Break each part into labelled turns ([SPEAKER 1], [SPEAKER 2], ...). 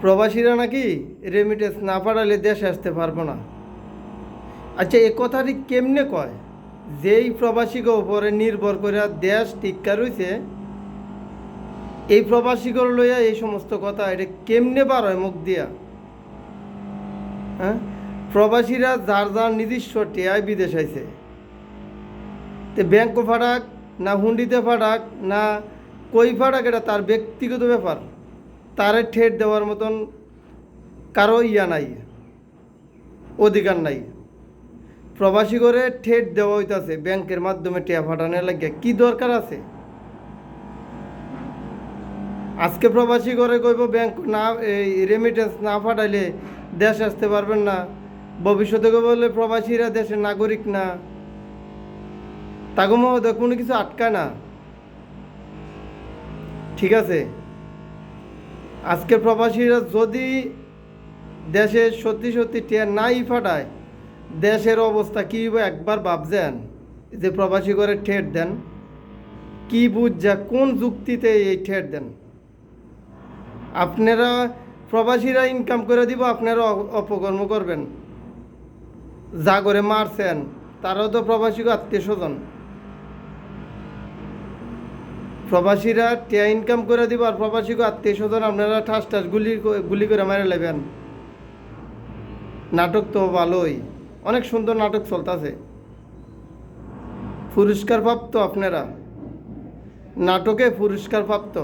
[SPEAKER 1] প্রবাসীরা নাকি রেমিটেন্স না পাঠালে দেশে আসতে পারব না। আচ্ছা এ কথাটি কেমনে কয়? যেই প্রবাসীকে উপরে নির্ভর করে দেশ টিক্কা রয়েছে এই প্রবাসীগুলো লইয়া এই সমস্ত কথা, এটা কেমনে বার হয় মুখ দিয়া? হ্যাঁ? প্রবাসীরা যার যার নিজস্ব টেয়ায় বিদেশ আইছে। তে ব্যাংক ফাটাক, না হুন্ডিতে ফাটাক, না কই ফাটাক, এটা তার ব্যক্তিগত ব্যাপার। তারে ঠেট দেওয়ার মতন কারও ইয়া নাই, অধিকার নাই। প্রবাসী করে ঠেট দেওয়া হইতাছে, ব্যাংকের মাধ্যমে টিয়া ফাটানোর লাগে কি দরকার আছে? আজকে প্রবাসী করে কইব, ব্যাংক না, এই রেমিটেন্স না ফাটাইলে দেশ আসতে পারবেন না। ভবিষ্যতে বলে প্রবাসীরা দেশের নাগরিক না। তাগো মহোদয়, কোনো কিছু আটকায় না। ঠিক আছে? আজকে প্রবাসীরা যদি দেশে সত্যি সত্যি টিয়ার নাই ফাটায়, দেশের অবস্থা কী একবার ভাবছেন? যে প্রবাসী করে ঠেট দেন, কি বুঝা কোন যুক্তিতে এই ঠেট দেন? আপনারা প্রবাসীরা ইনকাম করে দিব, আপনারা অপকর্ম করবেন। যা করে মারছেন, তারাও তো প্রবাসী আত্মীয় স্বজন। প্রবাসীরা টিয়া ইনকাম করে দিব আর প্রবাসীকে আত্মীয় স্বজন, আপনারা ঠাস ঠাস গুলি গুলি করে মেরে নেবেন নাটক তো ভালোই। অনেক সুন্দর নাটক চলতেছে। পুরস্কার প্রাপ্ত আপনারা। নাটকে পুরস্কার প্রাপ্ত।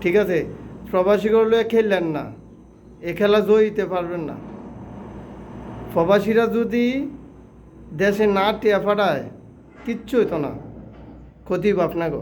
[SPEAKER 1] ঠিক আছে? প্রবাসীগুলো খেললেন না। এ খেলা জয়িতে পারবেন না। প্রবাসীরা যদি দেশে না টিয়া ফাটায়, কিচ্ছু হতো না। ক্ষতি আপনাকে